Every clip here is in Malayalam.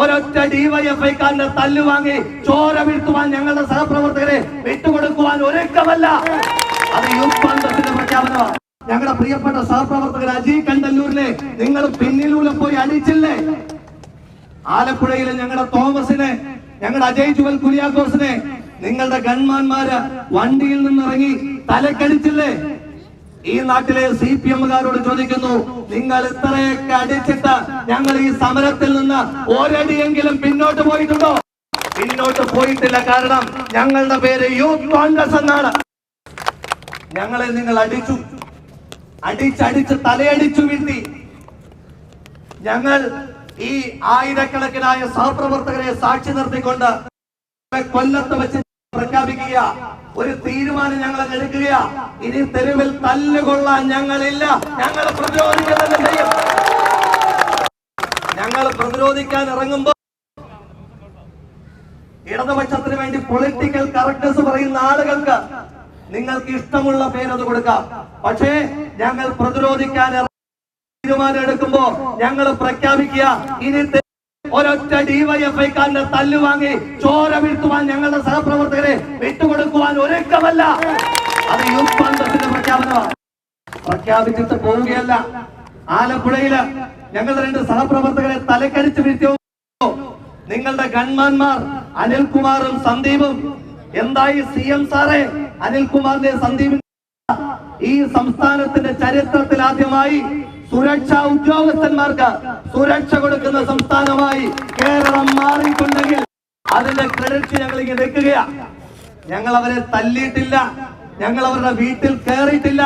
ഒരൊറ്റ ഡിവൈഎഫ്ഐക്കാരന്റെ തല്ല് വാങ്ങി ചോര വീഴ്ത്തുവാൻ ഞങ്ങളുടെ സഹപ്രവർത്തകരെ വിട്ടുകൊടുക്കുവാൻ ഒരുക്കമല്ല. അത് യൂത്ത് കോൺഗ്രസിന്റെ പ്രഖ്യാപനമാണ്. ഞങ്ങളുടെ പ്രിയപ്പെട്ട സഹപ്രവർത്തകർ അജി കണ്ടല്ലൂരിനെ നിങ്ങൾ പിന്നിലൂടെ പോയി അടിച്ചില്ലേ? ആലപ്പുഴയിലെ ഞങ്ങളുടെ തോമസിനെ ഞങ്ങളുടെ അജയ് ജുവൽ കുര്യാക്കോസിനെ നിങ്ങളുടെ ഗൺമാന്മാര് വണ്ടിയിൽ നിന്നിറങ്ങി തലക്കടിച്ചില്ലേ? ഈ നാട്ടിലെ സി പി എമ്മുകാരോട് ചോദിക്കുന്നു നിങ്ങൾ ഇത്രയൊക്കെ അടിച്ചിട്ട് ഞങ്ങൾ ഈ സമരത്തിൽ നിന്ന് ഒരടിയെങ്കിലും പിന്നോട്ട് പോയിട്ടുണ്ടോ? പിന്നോട്ട് പോയിട്ടില്ല കാരണം ഞങ്ങളുടെ പേര് യൂത്ത് കോൺഗ്രസ് എന്നാണ്. ഞങ്ങളെ നിങ്ങൾ അടിച്ചു അടിച്ചടിച്ച് തലയടിച്ചു വീഴ്ത്തി. ഞങ്ങൾ ഈ ആയിരക്കണക്കിനായ സഹപ്രവർത്തകരെ സാക്ഷി നിർത്തിക്കൊണ്ട് കൊല്ലത്ത് വെച്ച് പ്രഖ്യാപിക്കുക. ഒരു തീരുമാനം ഞങ്ങൾ എടുക്കുക. ഇനി തെരുവിൽ തല്ലുകൊള്ളാൻ ഞങ്ങളില്ല. ഞങ്ങൾ പ്രതിരോധിക്കുക ചെയ്യും ഞങ്ങൾ പ്രതിരോധിക്കാൻ ഇറങ്ങുമ്പോൾ ഇടതുപക്ഷത്തിന് വേണ്ടി പൊളിറ്റിക്കൽ കറക്റ്റ്നസ് പറയുന്ന ആളുകൾക്ക് നിങ്ങൾക്ക് ഇഷ്ടമുള്ള പേരത് കൊടുക്കാം. പക്ഷേ ഞങ്ങൾ പ്രതിരോധിക്കാൻ തീരുമാനം എടുക്കുമ്പോ ഞങ്ങൾ പ്രഖ്യാപിക്കുക. ഇനി ഒരൊറ്റ ഡിവൈഎഫ്ഐക്കാരന്റെ തല്ലു വാങ്ങി ചോര വീഴ്ത്തുവാൻ ഞങ്ങളുടെ സഹപ്രവർത്തകരെ വിട്ടുകൊടുക്കുവാൻ ഒരുക്കമല്ല. അത് യൂത്ത് കോൺഗ്രസിന്റെ പ്രഖ്യാപനമാണ്. പ്രഖ്യാപിച്ചിട്ട് പോവുകയല്ല. ആലപ്പുഴയിൽ ഞങ്ങളുടെ രണ്ട് സഹപ്രവർത്തകരെ തലക്കടിച്ച് വീഴ്ത്തിയോ? നിങ്ങളുടെ ഗൺമാന്മാർ അനിൽകുമാറും സന്ദീപും. എന്തായി സി എം സാറെ? അനിൽകുമാറിന്റെ സന്ദീപിന്റെ ഈ സംസ്ഥാനത്തിന്റെ ചരിത്രത്തിൽ ആദ്യമായി സുരക്ഷാ ഉദ്യോഗസ്ഥന്മാർക്ക് സുരക്ഷ കൊടുക്കുന്ന സംസ്ഥാനമായി കേരളം മാറിയിട്ടുണ്ടെങ്കിൽ അതിന്റെ ക്രെഡിറ്റ് ഞങ്ങൾ ഇങ്ങനെ നിൽക്കുകയാണ് ഞങ്ങൾ അവരെ തല്ലിയിട്ടില്ല. ഞങ്ങൾ അവരുടെ വീട്ടിൽ കയറിയിട്ടില്ല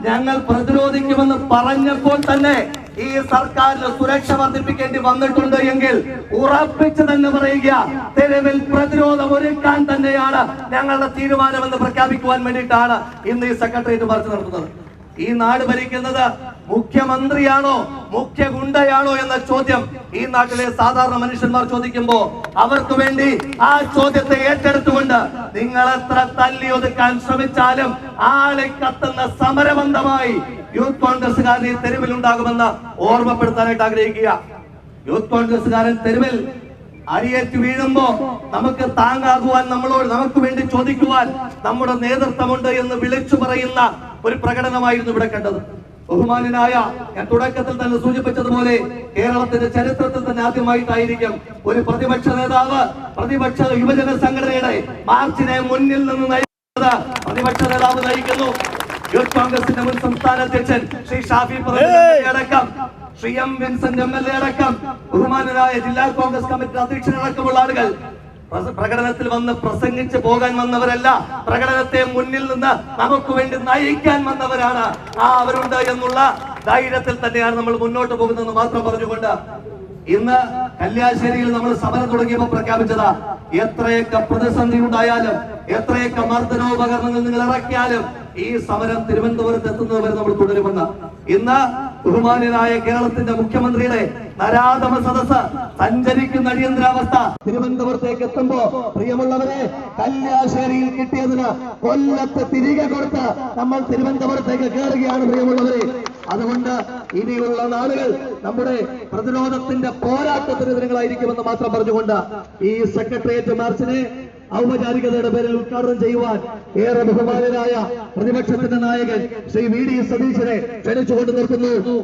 ഞങ്ങൾ പ്രതിരോധിക്കുമെന്ന് പറഞ്ഞപ്പോൾ തന്നെ ഈ സർക്കാരിന് സുരക്ഷ വർദ്ധിപ്പിക്കേണ്ടി വന്നിട്ടുണ്ട് എങ്കിൽ ഉറപ്പിച്ചു തന്നെ പറയുക തെരുവിൽ പ്രതിരോധം ഒരുക്കാൻ തന്നെയാണ് ഞങ്ങളുടെ തീരുമാനമെന്ന് പ്രഖ്യാപിക്കുവാൻ വേണ്ടിയിട്ടാണ് ഇന്ന് ഈ സെക്രട്ടേറിയറ്റ് മാർച്ച് നടത്തുന്നത്. ഈ നാട് ഭരിക്കുന്നത് മുഖ്യമന്ത്രിയാണോ മുഖ്യ ഗുണ്ടയാണോ എന്ന ചോദ്യം ഈ നാട്ടിലെ സാധാരണ മനുഷ്യന്മാർ ചോദിക്കുമ്പോ അവർക്ക് വേണ്ടി ആ ചോദ്യത്തെ ഏറ്റെടുത്തുകൊണ്ട് നിങ്ങൾ എത്ര തല്ലി ഒതുക്കാൻ ശ്രമിച്ചാലും ആളെ കത്തുന്ന സമരബന്ധമായി യൂത്ത് കോൺഗ്രസ്സുകാരൻ ഈ തെരുവിൽ ഉണ്ടാകുമെന്ന് ഓർമ്മപ്പെടുത്താനായിട്ട് ആഗ്രഹിക്കുക. യൂത്ത് കോൺഗ്രസ്സുകാരൻ തെരുവിൽ അരിയേറ്റ് വീഴുമ്പോ നമുക്ക് താങ്ങാകുവാൻ നമ്മളോട് നമുക്ക് വേണ്ടി ചോദിക്കുവാൻ നമ്മുടെ നേതൃത്വമുണ്ട് എന്ന് വിളിച്ചു പറയുന്ന ഒരു പ്രകടനമായിരുന്നു ഇവിടെ കണ്ടത്. ബഹുമാനായ ഞാൻ തുടക്കത്തിൽ തന്നെ സൂചിപ്പിച്ചതുപോലെ കേരളത്തിന്റെ ചരിത്രത്തിൽ തന്നെ ആദ്യമായിട്ടായിരിക്കും ഒരു പ്രതിപക്ഷ നേതാവ് പ്രതിപക്ഷ യുവജന സംഘടനയുടെ മാർച്ചിനെ മുന്നിൽ നിന്ന് നയിക്കുന്നത് പ്രതിപക്ഷ നേതാവ് നയിക്കുന്നു. യൂത്ത് കോൺഗ്രസിന്റെ മുൻ സംസ്ഥാന അധ്യക്ഷൻ ശ്രീ ഷാഫി അടക്കം. Shri M Vincent M L A അടക്കം. ബഹുമാനരായ ജില്ലാ കോൺഗ്രസ് കമ്മിറ്റി അധ്യക്ഷനടക്കമുള്ള ആളുകൾ പ്രകടനത്തിൽ വന്ന് പ്രസംഗിച്ച് പോകാൻ വന്നവരല്ല പ്രകടനത്തെ മുന്നിൽ നിന്ന് നമുക്ക് വേണ്ടി നയിക്കാൻ വന്നവരാണ്. ആ അവരുണ്ട് എന്നുള്ള ധൈര്യത്തിൽ തന്നെയാണ് നമ്മൾ മുന്നോട്ട് പോകുന്നതെന്ന് മാത്രം പറഞ്ഞുകൊണ്ട് ഇന്ന് കല്യാശ്ശേരിയിൽ നമ്മൾ സമരം തുടങ്ങിയപ്പോൾ പ്രഖ്യാപിച്ചതാ എത്രയൊക്കെ പ്രതിസന്ധി ഉണ്ടായാലും എത്രയൊക്കെ മർദ്ദനോപകരണങ്ങൾ നിങ്ങൾ ഇറക്കിയാലും ഈ സമരം തിരുവനന്തപുരത്ത് എത്തുന്നത് വരെ നമ്മൾ തുടരുമെന്ന്. ഇന്ന് ബഹുമാന്യനായ കേരളത്തിന്റെ മുഖ്യമന്ത്രിയുടെ നരാധമ സദസ് സഞ്ചരിക്കുന്ന അടിയന്തരാവസ്ഥ. തിരുവനന്തപുരത്തേക്ക് എത്തുമ്പോ പ്രിയമുള്ളവരെ കല്യാശ്ശേരിയിൽ കിട്ടിയതിന് കൊല്ലത്ത് തിരികെ കൊടുത്ത് നമ്മൾ തിരുവനന്തപുരത്തേക്ക് കയറുകയാണ് പ്രിയമുള്ളവരെ. അതുകൊണ്ട് ഇനിയുള്ള നാളുകൾ നമ്മുടെ പ്രതിരോധത്തിന്റെ പോരാട്ടത്തിന് ദിനങ്ങളായിരിക്കുമെന്ന് മാത്രം പറഞ്ഞുകൊണ്ട് ഈ സെക്രട്ടേറിയറ്റ് മാർച്ചിനെ ഔപചാരികതയുടെ പേരിൽ ഉദ്ഘാടനം ചെയ്യുവാൻ ഏറെ ബഹുമാനരായ പ്രതിപക്ഷത്തിന്റെ നായകൻ ശ്രീ വി ഡി സതീശനെ ക്ഷണിച്ചുകൊണ്ട് നിർത്തുന്നു.